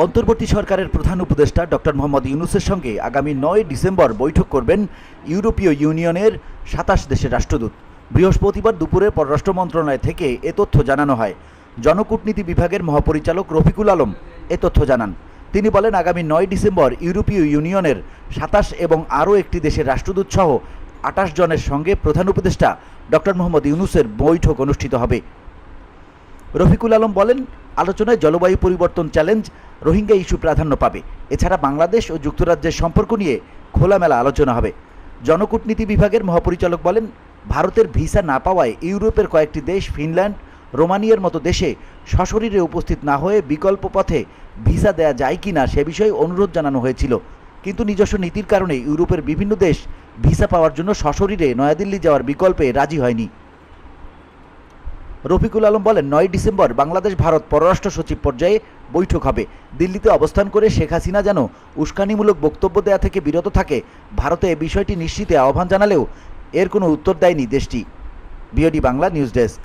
অন্তর্বর্তী সরকারের প্রধান উপদেষ্টা ডক্টর মোহাম্মদ ইউনুসের সঙ্গে আগামী নয় ডিসেম্বর বৈঠক করবেন ইউরোপীয় ইউনিয়নের সাতাশ দেশের রাষ্ট্রদূত। বৃহস্পতিবার দুপুরে পররাষ্ট্র মন্ত্রণালয় থেকে এ তথ্য জানানো হয়। জনকূটনীতি বিভাগের মহাপরিচালক রফিকুল আলম এ তথ্য জানান। তিনি বলেন, আগামী নয় ডিসেম্বর ইউরোপীয় ইউনিয়নের সাতাশ এবং আরও একটি দেশের রাষ্ট্রদূত সহ আটাশ জনের সঙ্গে প্রধান উপদেষ্টা ডক্টর মোহাম্মদ ইউনুসের বৈঠক অনুষ্ঠিত হবে। রফিকুল আলম বলেন আলোচনায় জলবায়ু পরিবর্তন চ্যালেঞ্জ রোহিঙ্গা ইস্যু প্রাধান্য পাবে। এছাড়া বাংলাদেশ ও যুক্তরাজ্যের সম্পর্ক নিয়ে খোলামেলা আলোচনা হবে। জনকূটনীতি বিভাগের মহাপরিচালক বলেন, ভারতের ভিসা না পাওয়ায় ইউরোপের কয়েকটি দেশ, ফিনল্যান্ড, রোমানিয়ার মতো দেশে সশরীরে উপস্থিত না হয়ে বিকল্প পথে ভিসা দেয়া যায় কি না সে বিষয়ে অনুরোধ জানানো হয়েছিল। কিন্তু নিজস্ব নীতির কারণে ইউরোপের বিভিন্ন দেশ ভিসা পাওয়ার জন্য সশরীরে নয়াদিল্লি যাওয়ার বিকল্পে রাজি হয়নি। রফিকুল আলম বলেন, নয় ডিসেম্বর বাংলাদেশ ভারত পররাষ্ট্র সচিব পর্যায়ে বৈঠক হবে। দিল্লিতে অবস্থান করে শেখ হাসিনা যেন উস্কানিমূলক বক্তব্য দেয়া থেকে বিরত থাকে, ভারতে এ বিষয়টি নিশ্চিতে আহ্বান জানালেও এর কোনো উত্তর দেয়নি দেশটি। BOD Bangla news desk.